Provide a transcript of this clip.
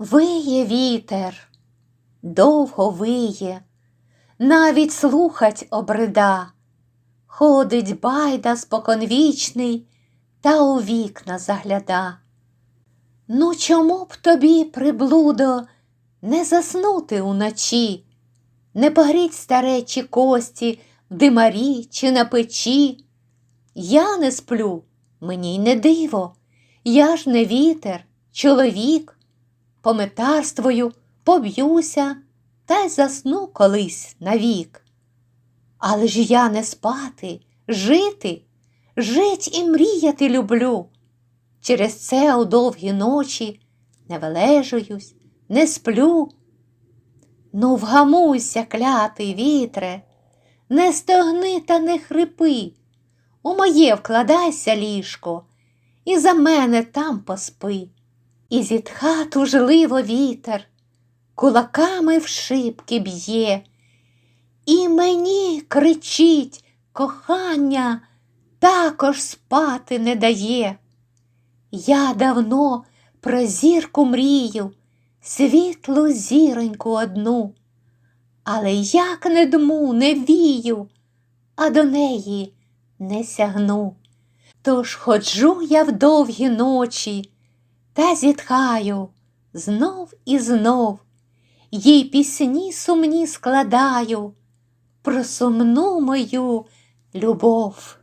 Виє вітер, довго виє, навіть слухать обрида. Ходить байда споконвічний та у вікна загляда. Ну, чому б тобі, приблудо, не заснути уночі, не погріть старечі кості в димарі чи на печі? Я не сплю, мені й не диво, я ж не вітер, чоловік, пометарствую, поб'юся та й засну колись навік. Але ж я не спати, жити, жить і мріяти люблю. Через це у довгі ночі не вележуюсь, не сплю. Ну, вгамуйся, клятий вітре, не стогни та не хрипи, у моє вкладайся ліжко, і за мене там поспи. І зітха тужливо вітер, кулаками в шибки б'є, і мені кричить кохання, також спати не дає. Я давно про зірку мрію, світлу зіроньку одну, але як не дму, не вію, а до неї не сягну. Тож ходжу я в довгі ночі та зітхаю. Знов і знов, їй пісні сумні складаю. Про сумну мою любов.